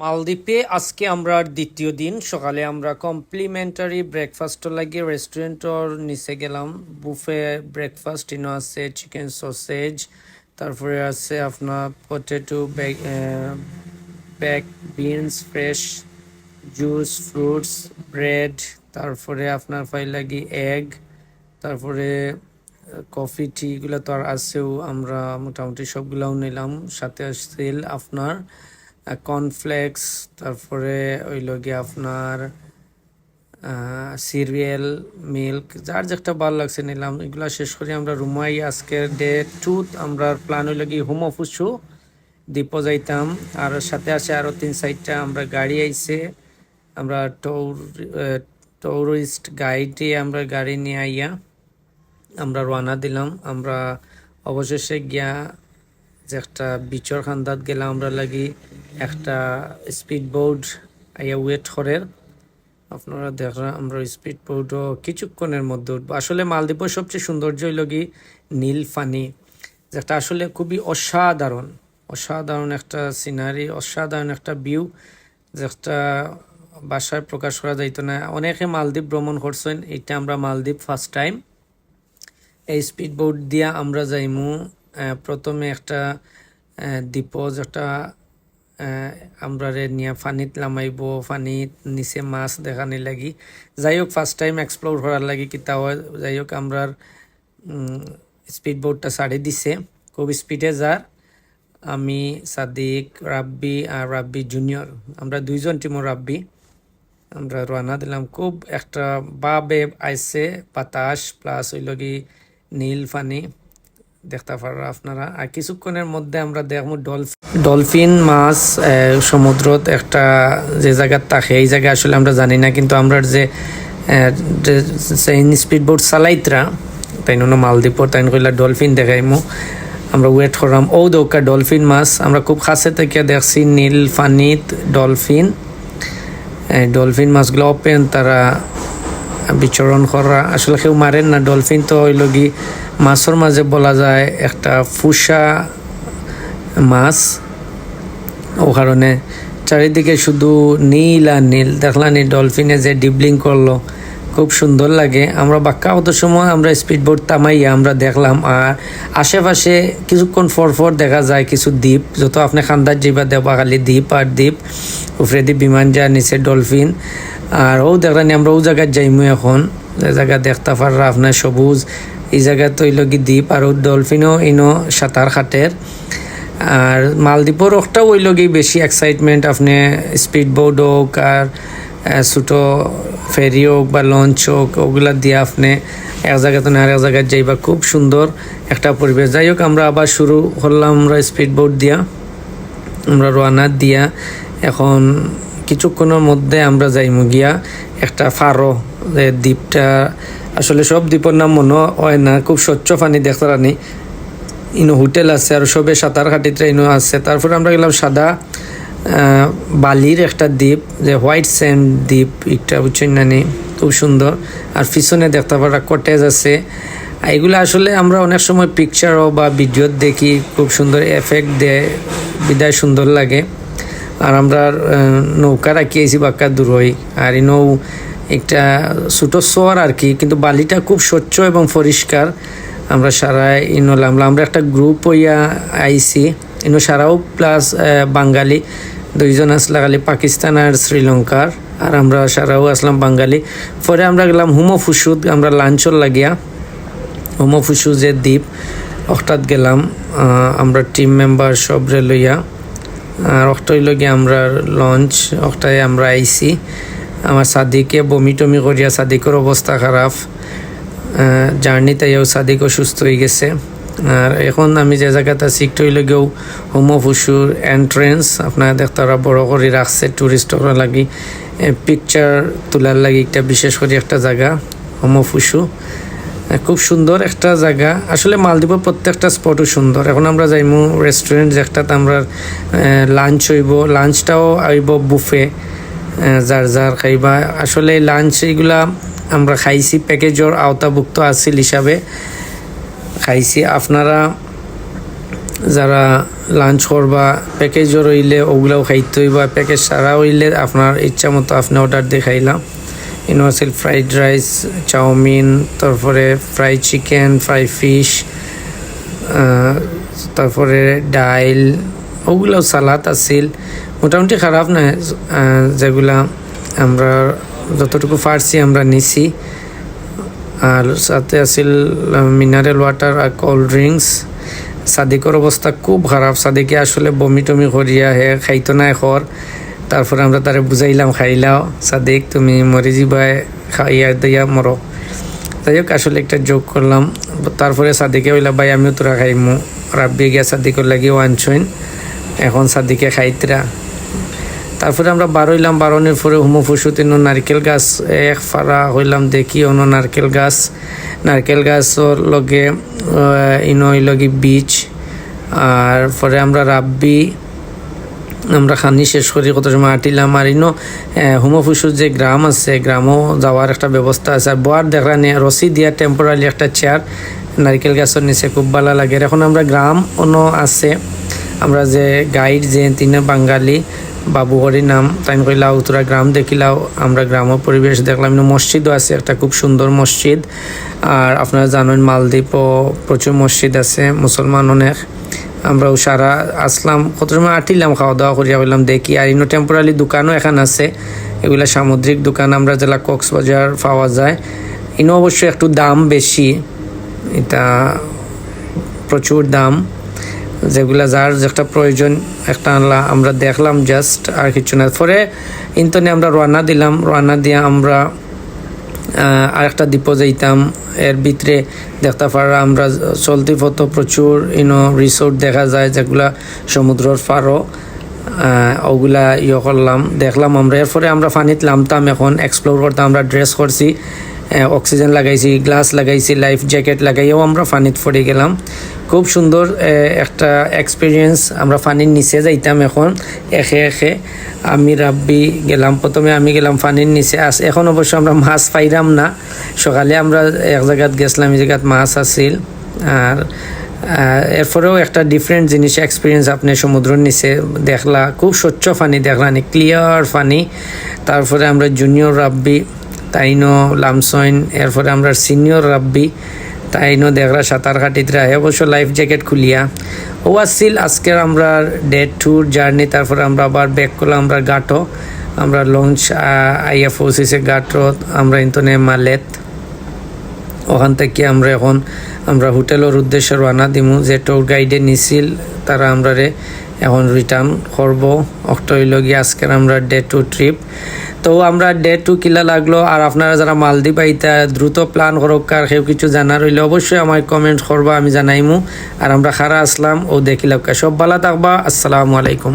মালদ্বীপে আজকে আমরা দ্বিতীয় দিন। সকালে আমরা কমপ্লিমেন্টারি ব্রেকফাস্ট লাগে রেস্টুরেন্টর নিচে গেলাম। বুফে ব্রেকফাস্ট ইনো আছে চিকেন সসেজ তারপরে আছে আপনার potato baked beans fresh juice fruits bread তারপরে আপনার ফাইল লাগি এগ তারপরে কফি টি এগুলো তো আর আছেও। আমরা মোটামুটি সবগুলাও নিলাম। সাথে আসছিল আপনার। কর্নফ্লেক্স তারপরে ওইল গিয়ে আপনার সিরিয়াল মিল্ক যার যেটা ভালো লাগছে নিলাম, এগুলা শেষ করে আমরা। রুমাই আজকের ডে টু আমরা প্ল্যান হইল কি হোম অফিসও দ্বীপ যাইতাম। আর সাথে আছে আরও তিন সাইডটা আমরা গাড়ি আইছে, আমরা টৌর টৌরিস্ট গাইডে আমরা গাড়ি নিয়ে আইয়া আমরা রওনা দিলাম। আমরা অবশেষে গিয়া যে একটা বিচর খান্দাত গেলাম আমরা লাগি একটা স্পিড বোর্ড আইয়া ওয়েট করের। আপনারা দেখা আমরা স্পিড বোর্ডও কিছুক্ষণের মধ্যে উঠবো। আসলে মালদ্বীপের সবচেয়ে সৌন্দর্য হইল নীল ফানি, যেটা আসলে খুবই অসাধারণ অসাধারণ একটা সিনারি অসাধারণ একটা ভিউ যেটা বাসায় প্রকাশ করা যাইতো না। অনেকে মালদ্বীপ ভ্রমণ করছেন, এটা আমরা মালদ্বীপ ফার্স্ট টাইম এই স্পিড বোট দিয়া আমরা যাইমু প্রথমে একটা দ্বীপজ একটা আমরা রে নিয়া ফানিত লামাইব, ফানিত নিচে মাছ দেখানি লাগি। যাই হোক ফার্স্ট টাইম এক্সপ্লোর করার লাগি কিতা হয় যাই হোক, আমরার স্পিড বোটটা ছাড়ি দিছে। খুব স্পিডে যার। আমি সাদিক, রাব্বি আর রাব্বি জুনিয়র আমরা দুইজন টিমও রাব্বি। আমরা রওনা দিলাম। খুব একটা বাবে আইসে বাতাস প্লাস ওই লগি নীল পানি দেখতে পারো আপনারা। আর কিছুক্ষণের মধ্যে আমরা দেখব ডলফিন ডলফিন, মাছ সমুদ্রত একটা যে জায়গার থাকে এই জায়গায় আসলে আমরা জানি না, কিন্তু আমরা যে স্পিড বোট চালাইতরা তাই নুনো মালদ্বীপর তাই কইলা ডলফিন দেখাইমু। আমরা ওয়েট করলাম। ও দৌকা ডলফিন, মাছ। আমরা খুব খাসে থেকে দেখছি নীল ফানিত ডলফিন। ডলফিন মাছগুলো ওপেন তারা বিচরণ করা আসলে কেউ মারেন না। ডলফিন তো হইল কি মাছের মাঝে বলা যায় একটা ফুসা মাছ। ও কারণে চারিদিকে শুধু নীল আর নীল। দেখলানি ডলফিনে যে ডিবলিং করল খুব সুন্দর লাগে। আমরা বাক্কা কত সময় আমরা স্পিড বোট তামাইয়া আমরা দেখলাম, আর আশেপাশে কিছুক্ষণ ফর ফর দেখা যায় কিছু দ্বীপ। যত আপনি খান্দার যাইবা দেবা খালি দ্বীপ আর দ্বীপ, উপরে দ্বীপ বিমান যা নিচে ডলফিন আর ও দেখলানি আমরা ও জায়গায় যাইমু এখন। জায়গা দেখতে পাররা আপনার সবুজ। এই জায়গা তৈল কি দ্বীপ, আর ডলফিনও ইনো সাঁতার খাটের আর মালদ্বীপের একটা ওই লগেই বেশি এক্সাইটমেন্ট আপনি স্পিড বোট হোক আর ছোটো ফেরি হোক বা লঞ্চ হোক, ওগুলা দিয়ে আপনি এক জায়গা তো আরেক জায়গায় যাইবা খুব সুন্দর একটা পরিবেশ। যাই হোক, আমরা আবার শুরু করলাম আমরা স্পিড বোট দিয়া। আমরা রওনা দিয়া এখন কিছুক্ষণের মধ্যে আমরা যাইমু গিয়া একটা ফারো, যে দ্বীপটা আসলে সব দ্বীপের নাম মনে হয় না, খুব স্বচ্ছ পানি দেখতে রানি ইনো হোটেল আছে আর সবে সাঁতার কাটিতে ইনো আছে। তারপরে আমরা গেলাম সাদা বালির একটা দ্বীপ, যে হোয়াইট স্যান্ড দ্বীপ, এটা বুঝছেন নানি খুব সুন্দর। আর পিছনে দেখতে পারা কটেজ আছে। এগুলো আসলে আমরা অনেক সময় পিকচারও বা ভিডিও দেখি, খুব সুন্দর এফেক্ট দেয়, বিদায় সুন্দর লাগে। আর আমরা নৌকা রাখিয়েছি বাক্কা দূরই আর ইনো একটা ছোটো শহর আর কি, কিন্তু বালিটা খুব স্বচ্ছ এবং পরিষ্কার। আমরা সারাই ইনো লামলা আমরা একটা গ্রুপ হইয়া আইসি ইনো সারাও প্লাস বাঙালি। দুইজন আসলা খালি পাকিস্তান আর শ্রীলঙ্কার, আর আমরা সারাও আসলাম বাঙালি। পরে আমরা গেলাম হুমো ফুসুদ, আমরা লাঞ্চর লাগিয়া। হুমো যে দ্বীপ, অর্থাৎ গেলাম আমরা টিম মেম্বার সবরে লইয়া। আর অক্টই লগে আমরা লঞ্চ অক্টায় আমরা আইসি আমার সাদিকে বমি টমি করিয়া সাদিকের অবস্থা খারাপ। জার্নিতে সাদিক অসুস্থ হয়ে গেছে। আর এখন আমি যে জায়গাটা সিক্ট হইলে গেও হোমো ফুসুর এন্ট্রেন্স আপনারা দেখতারা বড় করে রাখছে টুরিস্টরা লাগি। পিকচার তোলার লাগি একটা বিশেষ করে একটা জায়গা, হোমো ফুসু খুব সুন্দর একটা জায়গা। আসলে মালদ্বীপের প্রত্যেকটা স্পটও সুন্দর। এখন আমরা যাইমু রেস্টুরেন্ট যেটাতে আমরা লাঞ্চ হইব। লাঞ্চটাও আইব বুফে যার যার খাইবা। আসলে লাঞ্চ এইগুলা আমরা খাইছি প্যাকেজর আওতাভুক্ত আছিল হিসাবে। খাইছি। আপনারা যারা লাঞ্চ করবা প্যাকেজও রইলে ওগুলাও খাইতে হইবা প্যাকেজ সারা হইলে আপনার ইচ্ছা মতো আপনি অর্ডার দিয়ে খাইলাম। ইউনিভার্সাল ফ্রাইড রাইস চাউমিন, তারপরে ফ্রাই চিকেন ফ্রাই ফিশ তারপরে ডাইল, ওগুলাও সালাদ আছিল। মোটামুটি খারাপ না যেগুলা আমরা যতটুকু পারছি আমরা নিছি। আর সাথে আছিল মিনারেল ওয়াটার আর কোল্ড ড্রিঙ্কস সাদিকর অবস্থা খুব খারাপ সাদিকে আসলে বমি টমি করিয়া হে খাইতো না এখর তারপরে আমরা তারে বুঝাইলাম খাইলাও সাদিক, তুমি মরে যাবাই খাইয়া দিয়া মরো যাই হোক, আসলে একটা যোগ করলাম। তারপরে সাদিকে হইলা ভাই, আমিও তোরা খাইমু। রাব্বি গিয়া সাদিকর লাগি ওয়ানছইন এখন সাদিকে খাইতরা। তারপরে আমরা বার হইলাম বারণের পরে হুমো ফুসুতিন নারকেল গাছ, এক ফাড়া হইলাম দেখি অন্য নারকেল গাছ। নারকেল গাছর লগে ইনো লগে বীজ। আর পরে আমরা রাব্বি, আমরা খানি শেষ করি কত সময় আটিলাম। আর ইনো হুমফুসুর যে গ্রাম আছে, গ্রামও যাওয়ার একটা ব্যবস্থা আছে। আর বোয়ার দেখা নিয়ে রসি দিয়া টেম্পোরারি একটা চেয়ার নারকেল গাছের নিচে খুব ভালো লাগে। এখন আমরা গ্রাম অন্য আছে, আমরা যে গাইড যে, তিনে বাঙালি বাবুহরি নাম, তাই কইলাও তোরা গ্রাম দেখিলাও আমরা গ্রাম পরিবেশ দেখলাম। মসজিদও আছে, একটা খুব সুন্দর মসজিদ। আর আপনারা জানেন মালদ্বীপও প্রচুর মসজিদ আছে, মুসলমান অনেক। আমরা সারা আসলাম কত সময় আটিলাম খাওয়া দাওয়া করিয়া বললাম, দেখি। আর ইনো টেম্পোরারি দোকানও এখানে আছে, এগুলা সামুদ্রিক দোকান, আমরা জেলা কক্সবাজার পাওয়া যায়। ইনো অবশ্য একটু দাম বেশি, এটা প্রচুর দাম। যেগুলা যার একটা প্রয়োজন একটা আনলা, আমরা দেখলাম জাস্ট আর কিছু না। পরে ইন্তনে আমরা রান্না দিলাম রান্না দিয়ে আমরা আর একটা দ্বীপ যাইতাম। এর ভিতরে দেখতে পারা আমরা চলতি পথ প্রচুর ইনো রিসোর্ট দেখা যায় যেগুলা সমুদ্রর পারও ওগুলা ইয়ে করলাম, দেখলাম আমরা। এরপরে আমরা পানিত নামতাম এখন এক্সপ্লোর করতাম, আমরা ড্রেস করছি। অক্সিজেন লাগাইছি গ্লাস লাগাইছি লাইফ জ্যাকেট লাগাইও আমরা পানিত পড়ে গেলাম। খুব সুন্দর একটা এক্সপিরিয়েন্স আমরা পানির নিচে যাইতাম এখন একে একে আমি রাব্বি গেলাম প্রথমে আমি গেলাম পানির নিচে। আস এখন অবশ্য আমরা মাছ পাইলাম না। সকালে আমরা এক জায়গাত গেছিলাম, এই জায়গাত মাছ আছিল। আর এরপরেও একটা ডিফারেন্ট জিনিস এক্সপিরিয়েন্স আপনি সমুদ্রের নিচে দেখলা। খুব স্বচ্ছ পানি দেখলানি ক্লিয়ার পানি। তারপরে আমরা জুনিয়র রাব্বি তাইনো লামসইন, এরপরে আমরা সিনিয়র রাব্বি, তাইনো দেখরা সাঁতার কাটিতরা অবশ্য লাইফ জ্যাকেট খুলিয়া। ও আসছিল আজকের আমরা ডে ট্যুর জার্নি, তারপরে আমরা আবার ব্যাক করলাম আমরা গাটো, আমরা লঞ্চ আইয়া পৌঁছেছে গাটত আমরা ইন্তনে মালেত। ওখান থেকে আমরা এখন, আমরা হোটেলের উদ্দেশ্যে রানা দিমু, যে ট্যুর গাইডে নিছিল, তারা আমরা এখন রিটার্ন করব। অক্টোবর আজকের আমরা ডে টু ট্রিপ তো আমরা ডে টু কিলা লাগল। আর আপনারা যারা মালদ্বীপ আইতা, দ্রুত প্ল্যান করক আর কেউ কিছু জানার হইলে অবশ্যই আমার কমেন্ট করবা, আমি জানাইমু। আর আমরা খারা আসলাম। ও দেখিলাম সব ভালো থাকবা। আসসালামু আলাইকুম।